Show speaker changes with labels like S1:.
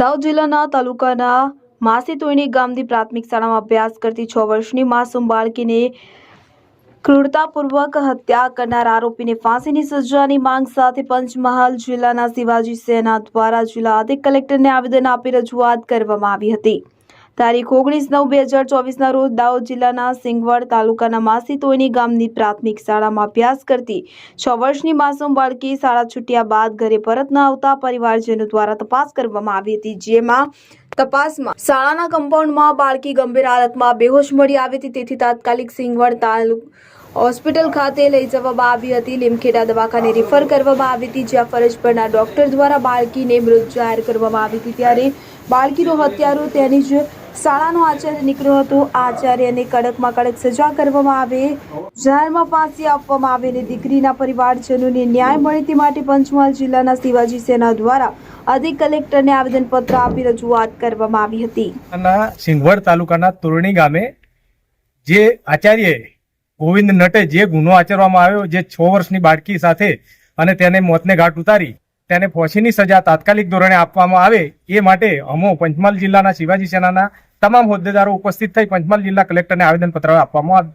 S1: દાહોદ જિલ્લાના તાલુકાના માસીતોયણી ગામની પ્રાથમિક શાળામાં અભ્યાસ કરતી છ વર્ષની માસૂમ બાળકીને ક્રૂરતાપૂર્વક હત્યા કરનાર આરોપીને ફાંસીની સજાની માંગ સાથે પંચમહાલ જિલ્લાના શિવાજી સેના દ્વારા જિલ્લા અધિક કલેક્ટરને આવેદન આપી રજૂઆત કરવામાં આવી હતી. તારીખ ઓગણીસ નવ બે હજાર ચોવીસના રોજ દાહોદ જિલ્લાના સિંગવડ તાલુકાના માસીતોયની ગામની પ્રાથમિક શાળામાં અભ્યાસ કરતી છ વર્ષની માસૂમ બાળકી શાળા છૂટ્યા બાદ ઘરે પરત ન આવતા પરિવારજનો દ્વારા તપાસ કરવામાં આવી હતી, જેમાં તપાસમાં શાળાના કમ્પાઉન્ડમાં બાળકી ગંભીર હાલતમાં બેહોશ મળી આવી હતી. તેથી તાત્કાલિક સિંગવડ તાલુક હોસ્પિટલ ખાતે લઈ જવામાં આવી હતી. લીમખેડા દવાખાને રિફર કરવામાં આવી હતી, જ્યાં ફરજ પરના ડોક્ટર દ્વારા બાળકીને મૃત જાહેર કરવામાં આવી હતી. ત્યારે બાળકીનો હત્યારો તેની જ શાળાનો આચાર્ય નીકળ્યો હતો. આચાર્યને કડકમાં કડક સજા કરવામાં આવે. જાહેરમાં ફાંસી આપવામાં આવે અને દીકરીના પરિવારજનોને ન્યાય મળે તે માટે પંચમહાલ જિલ્લાના શિવાજી સેના દ્વારા અધિક કલેક્ટરને આવેદનપત્ર આપી રજૂઆત કરવામાં આવી હતી.
S2: ના સિંગવડ તાલુકાના તોરણી ગામે જે આચાર્ય ગોવિંદ નટે જે ગુનો આચરવામાં આવ્યો, જે છ વર્ષની બાળકી સાથે અને તેને મોતને ઘાટ ઉતારી, તેને ફોસીની સજા તાત્કાલિક ધોરણે આપવામાં આવે એ માટે અમો પંચમહાલ જિલ્લાના શિવાજી સેનાના તમામ હોદ્દેદારો ઉપસ્થિત થઈ પંચમહાલ જિલ્લા કલેક્ટરને આવેદનપત્ર આપવામાં